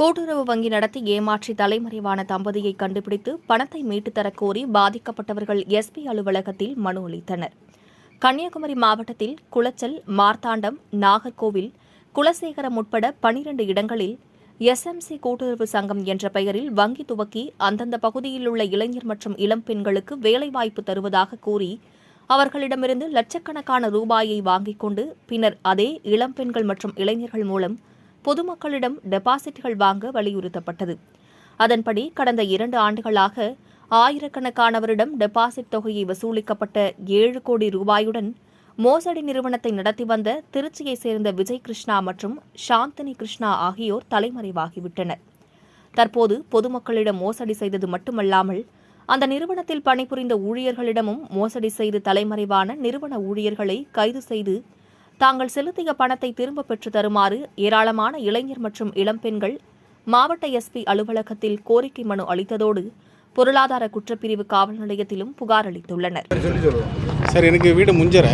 கூட்டுறவு வங்கி நடத்தி ஏமாற்றி தலைமறைவான தம்பதியை கண்டுபிடித்து பணத்தை மீட்டுத் கோரி பாதிக்கப்பட்டவர்கள் எஸ்பி அலுவலகத்தில் மனு அளித்தனர். கன்னியாகுமரி மாவட்டத்தில் குளச்சல் மார்த்தாண்டம் நாகர்கோவில் குலசேகரம் உட்பட பனிரண்டு இடங்களில் எஸ்எம்சி கூட்டுறவு சங்கம் என்ற பெயரில் வங்கி துவக்கி அந்தந்த பகுதியில் உள்ள இளைஞர் மற்றும் இளம் பெண்களுக்கு வேலைவாய்ப்பு தருவதாக கூறி அவர்களிடமிருந்து லட்சக்கணக்கான ரூபாயை வாங்கிக் கொண்டு பின்னர் அதே இளம் பெண்கள் மற்றும் இளைஞர்கள் மூலம் பொதுமக்களிடம் டெபாசிட்கள் வாங்க வலியுறுத்தப்பட்டது. அதன்படி கடந்த இரண்டு ஆண்டுகளாக ஆயிரக்கணக்கானவரிடம் டெபாசிட் தொகையை வசூலிக்கப்பட்ட ஏழு கோடி ரூபாயுடன் மோசடி நிறுவனத்தை நடத்தி வந்த திருச்சியைச் சேர்ந்த விஜய் கிருஷ்ணா மற்றும் சாந்தினி கிருஷ்ணா ஆகியோர் தலைமறைவாகிவிட்டனர். தற்போது பொதுமக்களிடம் மோசடி செய்தது மட்டுமல்லாமல் அந்த நிறுவனத்தில் பணிபுரிந்த ஊழியர்களிடமும் மோசடி செய்து தலைமறைவான நிறுவன ஊழியர்களை கைது செய்து தாங்கள் செலுத்திய பணத்தை திரும்பப் பெற்று தருமாறு ஏராளமான இளைஞர் மற்றும் இளம்பெண்கள் மாவட்ட எஸ்பி அலுவலகத்தில் கோரிக்கை மனு அளித்ததோடு பொருளாதார குற்றப்பிரிவு காவல் நிலையத்திலும் புகார் அளித்துள்ளனர். சார் எனக்கு வீடு முஞ்சரை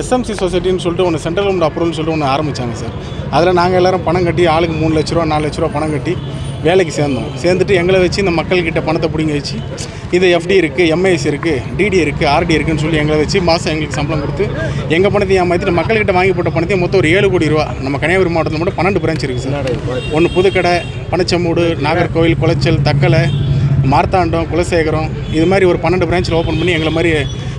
எஸ்எம்சி சொசைட்டின்னு சொல்லிட்டு ஒன்று சென்ட்ரல் கவர்மெண்ட் அப்ரூவல்னு சொல்லிட்டு ஒன்று ஆரம்பித்தாங்க சார். அதில் நாங்கள் எல்லாரும் பணம் கட்டி ஆளுக்கு மூணு லட்ச ரூபா நாலு லட்ச ரூபா பணம் கட்டி வேலைக்கு சேர்ந்தோம். சேர்ந்துட்டு எங்களை வச்சு இந்த மக்கள்கிட்ட பணத்தை பிடிங்க வச்சு இது எஃப்டி இருக்குது எம்ஐஎஸ் இருக்குது டிடி இருக்குது ஆர்டி இருக்குன்னு சொல்லி எங்களை வச்சு மாதம் எங்களுக்கு சம்பளம் கொடுத்து எங்கள் பணத்தையும் ஏமாற்றிட்டு மக்கள்கிட்ட வாங்கி போட்ட பணத்தையும் மொத்தம் ஒரு ஏழு கோடி ரூபா நம்ம கன்னியாகுமரி மாவட்டத்தில் மட்டும் பன்னெண்டு பிரான்ச் இருக்குது சார். ஒன்று புதுக்கடை பனச்சமூடு நாகர்கோவில் குளச்சல் தக்கலை மார்த்தாண்டம் குலசேகரம் இது மாதிரி ஒரு பன்னெண்டு பிரான்ச்சில் ஓப்பன் பண்ணி எங்களை மாதிரி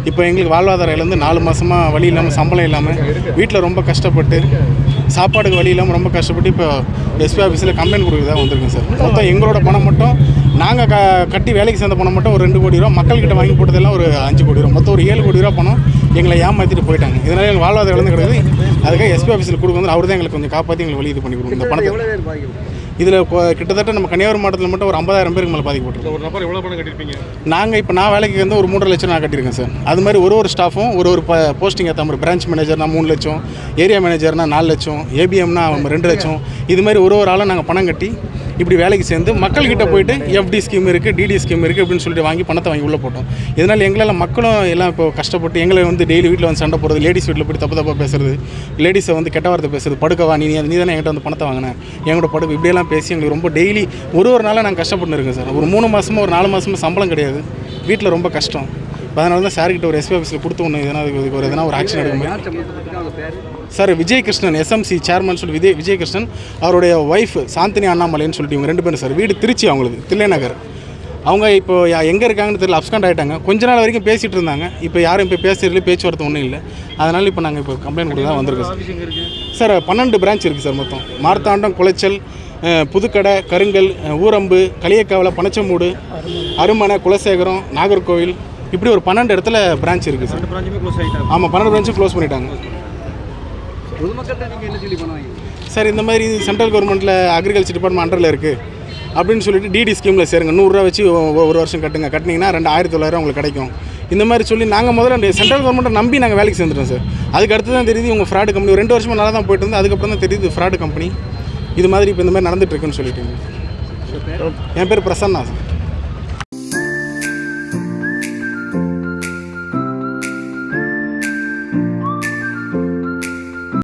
இப்போ எங்களுக்கு வாழ்வாதாரம் இழந்து நாலு மாதமாக வழி இல்லாமல் சம்பளம் இல்லாமல் வீட்டில் ரொம்ப கஷ்டப்பட்டு சாப்பாடுக்கு வழி இல்லாமல் ரொம்ப கஷ்டப்பட்டு இப்போ எஸ்பி ஆஃபீஸில் கம்ப்ளைண்ட் கொடுக்குறதா வந்திருக்கேன் சார். மொத்தம் எங்களோட பணம் மட்டும் நாங்கள் க கட்டி வேலைக்கு சேர்ந்த பணம் மட்டும் ஒரு ரெண்டு கோடி ரூபா மக்கள்கிட்ட வாங்கி போட்டதெல்லாம் ஒரு அஞ்சு கோடி ரூபா. மொத்தம் ஒரு ஏழு கோடி ரூபா பணம் எங்களை ஏமாற்றிட்டு போயிட்டாங்க. இதனால் எங்கள் வாழ்வாதாரம் இழந்து கிடையாது அதுக்காக எஸ்பி ஆஃபீஸில் கொடுக்க வந்து அவர் தான் எங்களுக்கு கொஞ்சம் காப்பாற்றி எங்களுக்கு வழி இது பண்ணி கொடுக்கும் இந்த பணத்தை இதில் கிட்டத்தட்ட நம்ம கன்னியாகுமரி மாவட்டத்தில் மட்டும் ஒரு ஐம்பதாயிரம் பேருக்கு மேலே பாதிக்கப்பட்டிருக்கோம் ஒரு நபர் எவ்வளோ பணம் கட்டிருப்பீங்க நாங்கள் இப்போ நான் வேலைக்கு வந்து ஒரு மூன்றரை லட்சம் நான் கட்டியிருக்கேன் சார். அது மாதிரி ஒரு ஒரு ஸ்டாஃபும் ஒரு ஒரு போஸ்டிங் ஏற்ற மாதிரி பிரான்ச் மேனேஜர்னா மூணு லட்சம் ஏரியா மேனேஜர்னா நாலு லட்சம் ஏபிஎம்னா ரெண்டு லட்சம். இது மாதிரி ஒரு ஒரு ஆளும் நாங்கள் பணம் கட்டி இப்படி வேலைக்கு சேர்ந்து மக்கள்கிட்ட போயிட்டு எஃப்டி ஸ்கீம் இருக்குது டிடி ஸ்கீம் இருக்குது அப்படின்னு சொல்லிட்டு வாங்கி பணத்தை வாங்கி உள்ளே போட்டோம். இதனால் எங்களால் மக்களும் எல்லாம் இப்போ கஷ்டப்பட்டு எங்களை வந்து டெய்லி வீட்டில் வந்து சண்டை போகிறது லேடிஸ் வீட்டில் போய் தப்பு தப்பாக பேசுறது லேடிஸை வந்து கெட்ட வார்த்தை பேசுறது படுக்கவா நீ நீ தானே என்கிட்ட வந்து பணத்தை வாங்கினேன் எங்களோட படுக்க இப்படியெல்லாம் பேசி எங்களுக்கு ரொம்ப டெய்லி ஒரு ஒரு நாளாக நாங்கள் கஷ்டப்பட்டு இருக்கோம் சார். ஒரு மூணு மாதமாக ஒரு நாலு மாதமாக சம்பளம் கிடையாது. வீட்டில் ரொம்ப கஷ்டம். அதனால தான் சார்கிட்ட ஒரு எஸ்பி ஆஃபீஸில் கொடுத்து ஒன்று எதனா இதுக்கு ஒரு எதனா ஒரு ஆக்ஷன் எடுக்க முடியும். Sir Vijay Krishnan SMC chairman சொல்லி விஜய் விஜய் கிருஷ்ணன் அவருடைய ஒய்ஃப் சாந்தினி அண்ணாமலைன்னு சொல்லிட்டு இவங்க ரெண்டு பேரும் சார் வீடு திருச்சி அவங்களுக்கு தில்லைநகர் அவங்க இப்போ எங்கே இருக்காங்கன்னு தெரியல அப்ஸ்காண்ட் ஆகிட்டாங்க கொஞ்ச நாள் வரைக்கும் பேசிகிட்டு இருந்தாங்க. இப்போ யாரும் இப்போ பேசுறதுல பேச்சுவார்த்தை ஒன்றும் இல்லை. அதனால் இப்போ நாங்கள் இப்போ கம்ப்ளைண்ட் கொடுத்து தான் வந்திருக்கோம் சார் சார் பன்னெண்டு பிரான்ச் இருக்குது சார் மொத்தம். மார்த்தாண்டம் குளைச்சல் புதுக்கடை கருங்கல் ஊரம்பு களியக்காவலை பனச்சமூடு அருமனை குலசேகரம் நாகர்கோவில் இப்படி ஒரு பன்னெண்டு இடத்துல பிரான்ச் இருக்குது சார் ஆமாம் பன்னெண்டு பிரான்ச்சும் க்ளோஸ் பண்ணிட்டாங்க. சார் இந்த மாதிரி சென்ட்ரல் கவர்மெண்ட்டில் அக்ரிகல்ச்சர் டிபார்ட்மெண்ட் அண்டரில் இருக்குது அப்படின்னு சொல்லிட்டு டிடி ஸ்கீமில் சேருங்க. நூறுரூவா வச்சு ஒரு வருஷம் கட்டுங்க. கட்டினீங்கன்னா ரெண்டு ஆயிரத்தி தொள்ளாயிரம் உங்களுக்கு கிடைக்கும். இந்த மாதிரி சொல்லி நாங்கள் முதல்ல அந்த சென்ட்ரல் கவர்மெண்ட்டை நம்பி நாங்கள் வேலைக்கு சேர்ந்துட்டோம் சார் அதுக்கு அடுத்து தான் தெரியுது உங்கள் ஃப்ராடு கம்பெனி ரெண்டு வருஷமாக நல்லா தான் போயிட்டு இருந்து அதுக்கப்புறம் தான் தெரியுது ஃப்ராடு கம்பெனி இது மாதிரி இப்போ இந்த மாதிரி நடந்துட்டு இருக்குன்னு சொல்லிட்டு என் பேர் பிரசன்னா சார்